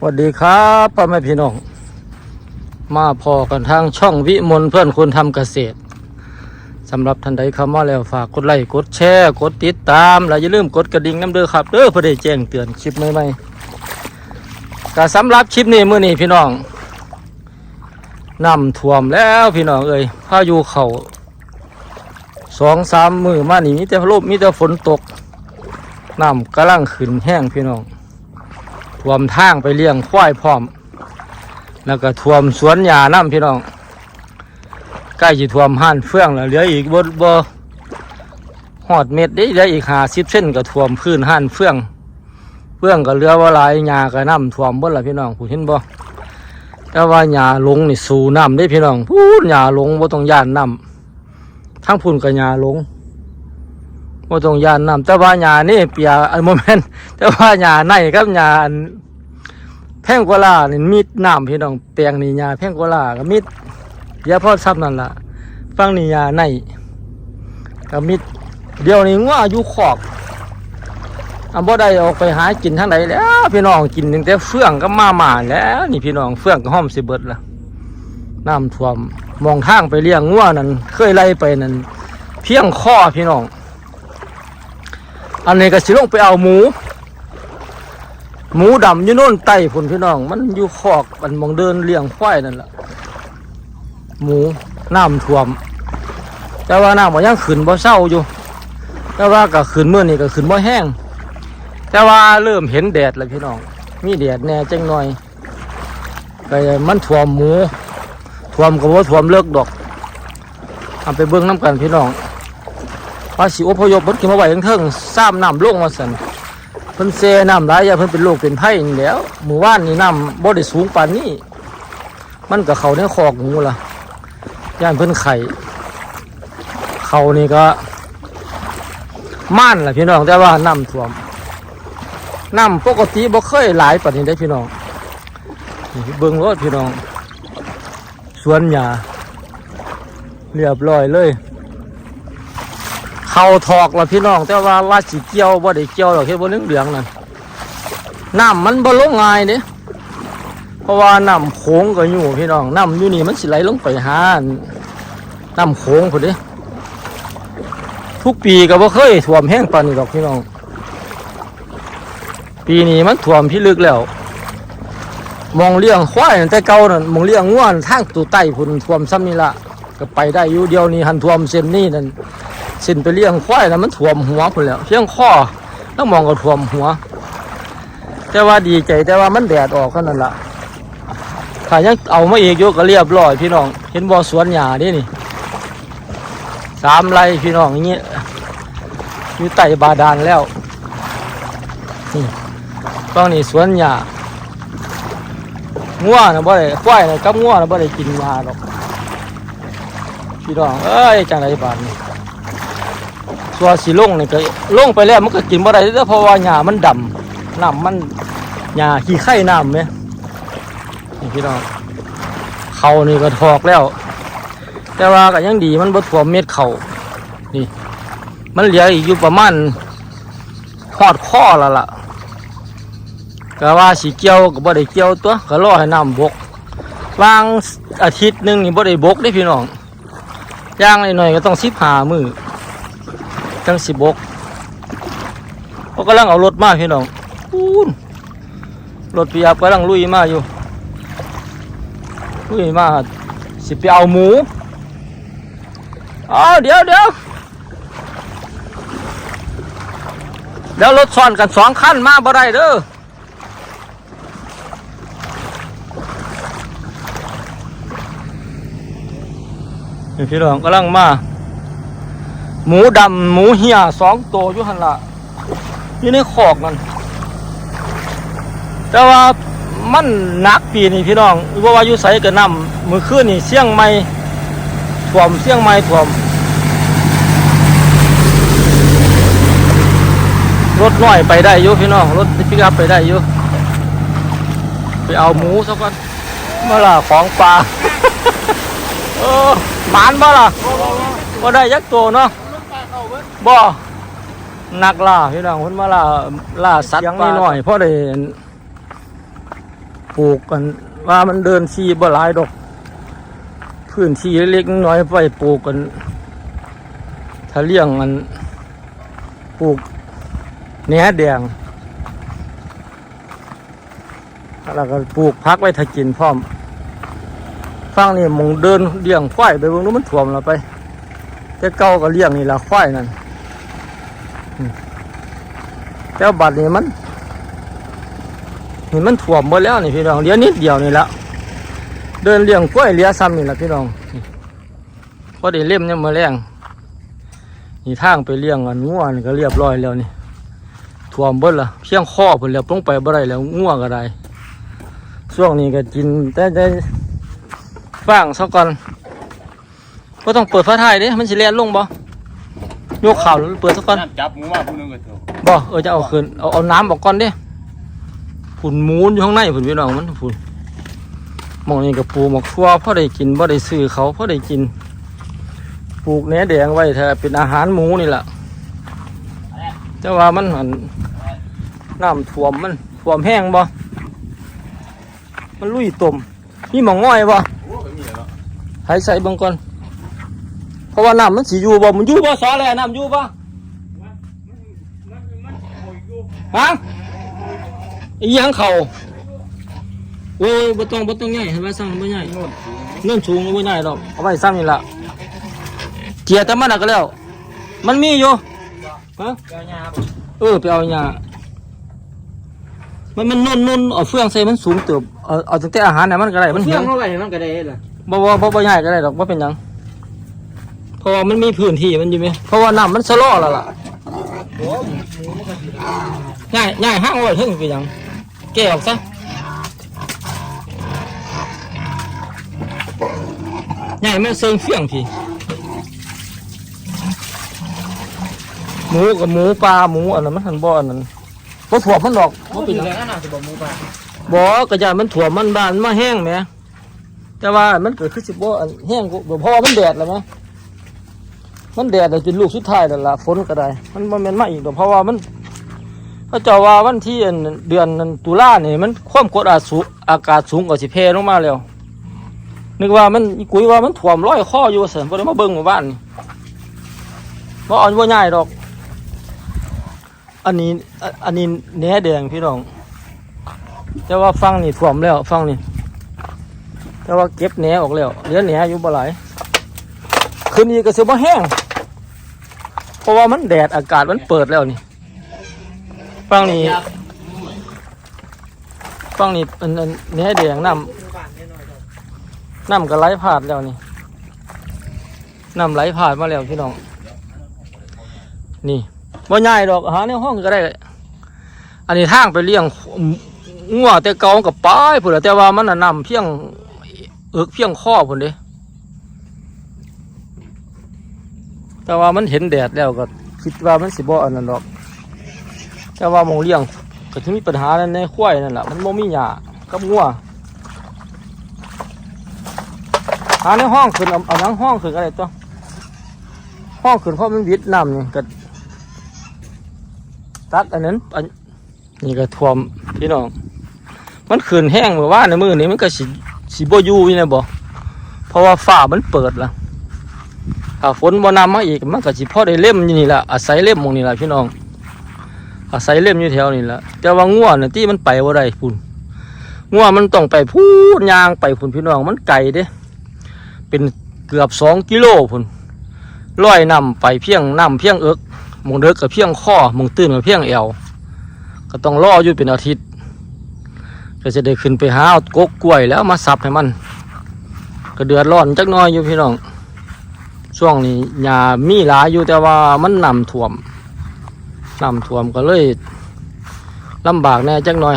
สวัสดีครับพ่อแม่พี่น้อง มาพอกันทางช่องวิมลเพื่อนคนทำเกษตรสำหรับท่านใดเข้ามาแล้วฝากกดไลค์กดแชร์ กดติดตามและอย่าลืมกดกระดิ่งน้ำเด้อครับเด้อเพื่อได้แจ้งเตือนคลิปใหม่ๆก็สำหรับคลิปนี้มื้อนี้พี่น้องน้ำท่วมแล้วพี่น้องเอ้ยพายุเขาสองสามมือมานี่มีแต่ลมมีแต่ฝนตกน้ำกำลังขึ้นแห้งพี่น้อง ท่วมทางไปเลี้ยงควายพร้อม แล้วก็ท่วมสวนหญ้าน้ำพี่น้องใกล้จะท่วมห้านเฟื่องแล้วเหลืออีกบบ่หอดเม็ดได้เหลืออีกหาสิบเส้นก็ท่วมพื้นห้านเฟื่องเฟื่องก็เหลือว่าลายหญ้าก็น้ำท่วมบดละพี่น้องผู้เห็นบ่แต่ว่าหญ้าลงนี่สู่น้ำได้พี่น้องพูนหญ้าลงบ่ต้องย่านน้ำทั้งพุ่นก็หญ้าลง บ่ต้องยานน้ำแต่ว่าหญ้านี่เปียอันโมเมนต์แต่ว่าหญ้าในกับหญ้าแพงกว่าลานี่มิดน้ำพี่น้องแปลงนี่หญ้าแพงกว่าลาก็มิดเดี๋ยวพอซ้ำนั่นล่ะฟังนี่หญ้าในก็มิดเดี๋ยวนี้งัวอยู่ขอกอันบ่ได้ออกไปหากินทางใดแล้ว พี่น้องกินตั้งแต่เฟื่องก็มาหมาแล้ว นี่พี่น้องเฟื่องก็ห้อมสิเบิดละน้ำท่วมมองทางไปเลี้ยงงัวนั่นเคยไล่ไปนั่นเพียงข้อพี่น้อง อันนี้ก็สิลงไปเอาหมู หมูดำอยู่โน่นไต่ผุนพี่น้อง มันอยู่คอกมันมองเดินเลี้ยงควายนั่นแหละหมูน้ำท่วม แต่ว่าน้ำมันยังขึ้นบ่เศร้าอยู่ แต่ว่าก็ขึ้นเมื่อนี้ก็ขึ้นบ่แห้ง แต่ว่าเริ่มเห็นแดดแล้วพี่น้อง มีแดดแน่จังหน่อยก็มันท่วมหมูท่วมก็บ่ท่วมเลิกดอกเอาไปเบิ่งน้ำกันพี่น้อง ว่าสิอพยพมันขึ้นมาไหวทั้งเทิงซ้ำน้ำลงมาสันเพิ่นเซน้ำไหลายอย่าเพิ่นเป็นโรคเป็นไผ่นี่แหล้วหมู่บ้านนี่น้ำบ่ได้สูงปานนี้ มันก็เขาในคอกหมูล่ะย่านเพิ่นไข่เขานี่ก็ม่านล่ะพี่น้องแต่ว่าน้ำท่วมน้ำปกติบ่เคยหลายปานนี้ได้พี่น้องนี่เบิ่งรถพี่น้อง สวนหญ้าเรียบร้อยเลย เขาถอกละพี่น้องแต่ว่าว่าสิเกี่ยวบ่ได้เกี่ยวหรอกแค่บ่เหลืองเหลืองนั่นน้ำมันบ่ลงง่ายเด้เพราะว่าน้ำโขงก็อยู่พี่น้องน้ำอยู่นี่มันสิไหลลงไปหานน้ำโขงพุ่นเด้ทุกปีก็บ่เคยท่วมแห้งปานนี้ดอกพี่น้อง ปีนี้มันท่วมพี่ลึกแล้วมองเลี้ยงควายนันแต่เก่านั่นมองเลี้ยงง่วนทางตูใต้พุ่นท่วมซ้ำนี่ละก็ไปได้อยู่เดียวนี้หันท่วมเส้นนี้นั่น สินไปเลี้ยงควายแล้วมันถ่วมหัวพุ่นแล้วเพียงข้อต้องมองก็ถ่วมหัว แต่ว่าดีใจแต่ว่ามันแดดออกแค่นั้นละถ้ายังเอามาอีกยู่ก็เรียบร้อยพี่น้อง เห็นบ่อสวนหญ้าดินี่สามไร่พี่น้องอย่างเงี้ยอยู่ใต้บาดาลแล้วนี่ต้องนี่สวนหญ้างัวนะบ่ได้ควายนะกับงัวนะบ่ได้กินหญ้าหรอกพี่น้องเอ้ยจังไรบาดนี้ ส่วสีลงนี่ก็ลงไปแล้วมันก็กินบ่ได้เด้อเพราะว่าหญ้ามันดำน้ำมันหญ้าขี้ไข่น้ำไหมนี่พี่น้องเขานี่ก็ถอกแล้ว แต่ว่าก็ยังดีมันบ่ท่วมเม็ดเขานี่ มันเหลืออีกอยู่ประมาณหอดข้อและล่ะก็ว่าสีเกี่ยวก็บ่ได้เกี่ยวตัวก็รอให้น้ำบกวางอาทิตย์หนึ่งนี่บ่ได้บกได้พี่น้องย่างหน่อยๆก็ต้องสิบหามือ จังสิบกเขากำลังเอารถมาพี่น้องปูนรถปียับกำลังลุยมาอยู่ ลุยมาสิไปเอาหมูอ๋อเดี๋ยวเดี๋ยวเดี๋ยวรถซ้อนกันสองคันมาบ่ได้เด้อพี่น้องกำลังมา หมูดำหมูเหี่ยสองตัวอยู่หันละอยู่ในขอกนั่นแต่ว่ามันหนักปีนี่พี่น้องเพราะว่าอยู่ใสกับน้ำมือคืนนี่เสี่ยงไม่ถ่วมเสี่ยงไม่ถ่วม รถน้อยไปได้อยู่พี่น้อง รถปิกอัพไปได้อยู่ไปเอาหมูสักวันเมื่อล่ะของปลาเออหมานบ่ล่ะก็ได้ยักตัวเนาะ บ่นักล่าพี่น้องเพิ่นมาล่าล่าสัตว์ยังนิดหน่อยเพราะได้ปลูกกันว่ามันเดินทีบ่หลายดอก พื้นที่เล็กๆน้อยๆไปปลูกกัน ถ้าเลี้ยงมันปลูกแหนแดงแล้วก็ปลูกพักไว้ถ้ากินพร้อมฟังนี่หมองเดินเลี้ยงควายไปเบิ่งนู้นมันถ่วมเราไปแต่เก่าก็เลี้ยงนี่ละควายนั่นอืม แต่ว่าบัดนี้มันนี่มันถ่วมหมดแล้วนี่พี่น้องเดี๋ยนิดเดียวนี่ละเดินเลี้ยงกล้วยเลี้ยซ้ำนี่ละพี่น้องพอได้เล่มเนี่ยมาแรงนี่ทางไปเลี้ยงอันง่วนี่ก็เรียบร้อยแล้วนี่ถ่วมเบิดละเพียงข้อเพิ่นแล้วลงไปบ่ได้แล้วง่วก็ได้ช่วงนี้ก็กินแต่ได้ฟางซะก่อนก็ต้องเปิดฟ้าไทยด้มันสิแล่นลงบ่ ยกข่าวแล้วเปิดซะก่อนน้ำจับหมูมาผู้หนึงก็เถอะบ่เออจะเอาคืนเอาเอาน้ำออกก่อนเด้ผุนหมูนอยู่ข้างในผุนพี่น้องมันผุนหมองนี่กับปลูกหมอกทั่วพอได้กินพอได้ซื้อเขาพอได้กิน ปลูกแหนแดงไว้ถ้าเป็นอาหารหมูนี่แหละแต่ว่ามันหันน้ำท่วมมันท่วมแห้งบ่ มันลุยตุ่มมีหมองง่อยบ่โอ้ก็มีแล้วให้ใส่เบิ่งก่อนเพ ราะว่าน้ำมันสิอยู่บ่มันอยู่บ่สอแลน้ำอยู่บ่ฮะอีหยังเข่าโอ้ยบ่ต้องบ่ต้องใหญ่ให้ว่าสั่งบ่ใหญ่โน่นสูงเนื่นสูงบ่ใหญ่ดอกเอาไว้ซ้ำนี่ล่ะเกียร์แต่มันน่ะก็แล้ว มันมีอยู่ฮะเออไปเอาหญ้ามันมันนุ่นนุ่นเอาเฟืองใส่มันสูงเติบเอาเอาตั้งแต่อาหารน่ะมันก็ได้มันเชื่เหี่อยงวเข้าไปมันก็ได้ล่ะบ่บ่บ่บ่ใหญ่ก็ได้ดอกบ่เป็นหยังเพ ราะว่ามันมีพื้นที่มันอยู่ไหมเพราะว่าน้ำมันสะลอแล้วล่ะง่ายง่ายห้างไว้ถึงเป็นหยังแก้ออกซะง่ายมันเซิงเฟี้ยงพี่หมูกับหมูปลาหมูอันนั้นมันหันบ่อันนั้นบ่ถ่วมมันดอกบ่เป็นหยัง แล้วน่าจะบอกมูป่าบ่กระยานมันถ่วมมันบานมันมาแห้งแหมแต่ว่ามันเกิดขึ้นสิบ่อันแห้งกูเพราะว่ามันแดดแล้วไห มันแดดแล้วจนลูกสุดท้ายแล้วละฝนก็ได้ มันบ่แม่นมาอีกเพราะว่ามันเขาจ้าว่าวันที่เดือนตุลาเนี่ยมันความกดอากาศสูงอากาศสูงกว่าสิเพลงมาแล้วนึกว่ามันกุยว่ามันถ่วมร้อยข้ออยู่ว่าซั่นบ่ได้มาเบิ่งหมู่บ้านนี่บ่เอ่อนบ่าง่ายดอก อันนี้อันนนี้แหนแดงพี่น้องแต่ว่าฟังนี่ถ่วมแล้วฟังนี่แต่ว่าเก็บแหนออกแล้วเหลือแหนอยู่บ่หลายคืนนี้ก็สิบ่แห้ง ราะว่ามันแดดอากาศมันเปิดแล้วนี่ฟังนี่ฟังนี่อันอันแหนแดงน้ำน้ำก็ไหลผ่านแล้วนี่น้ำไหลผ่านมาแล้วพี่น้อง นี่บ่ง่ายดอกหาในห้องก็ได้ อันนี้ทางไปเลี้ยงงัวแต่เก่ากับป้ายพุ่นแต่ว่ามันน่ะนำเพียงเอิกเพียงข้อพุ่นเด้ แต่ว่ามันเห็นแดดแล้วก็คิดว่ามันสิบ่อันนั้นดอก แต่ว่ามองเลี้ยงก็จะมีปัญหาในควายนั่นแหละมันบ่มีหญ้ากับงัวหาในห้องขึ้นเอาหนังห้องขึ้นอะไรตัวห้องขึ้นเพราะมันวิดน้ำนี่ก็ตัดอันนั้นอันนี่ก็ท่วมพี่น้องมันขืนแห้งเหมื่อวาในมือนี้มันก็สิสิบ่อยู่นี่นะบ่เพราะว่าฟ้ามันเปิดละ ถ้าฝนบ่นำมาอีกมันก็สิพอได้เล่มอยู่นี่ละอาศัยเล่มหมองนี่ละพี่น้อง อาศัยเล่มอยู่แถวนี่ละแต่ว่าง่วน่ะที่มันไปบ่ได้พุ่นง่วมันต้องไปพูดยางไปพุ่นพี่น้องมันไกลเด้ เป็นเกือบสองกิโลพุ่นลอยน้ำไปเพียงน้ำเพียงเอิกมองเด็กกับเพียงข้อมองตื้นกับเพียงเอวก็ต้องรออยู่เป็นอาทิตย์ ก็จะได้ขึ้นไปหาเอกกกล้วยแล้วมาสับให้มัน ก็เดือดร้อนจักหน้อยอยู่พี่น้อง ช่วงนี้หญ้ามีหลายอยู่แต่ว่ามันน้ำท่วมน้ำท่วมก็เลยลำบากแน่จักหน่อย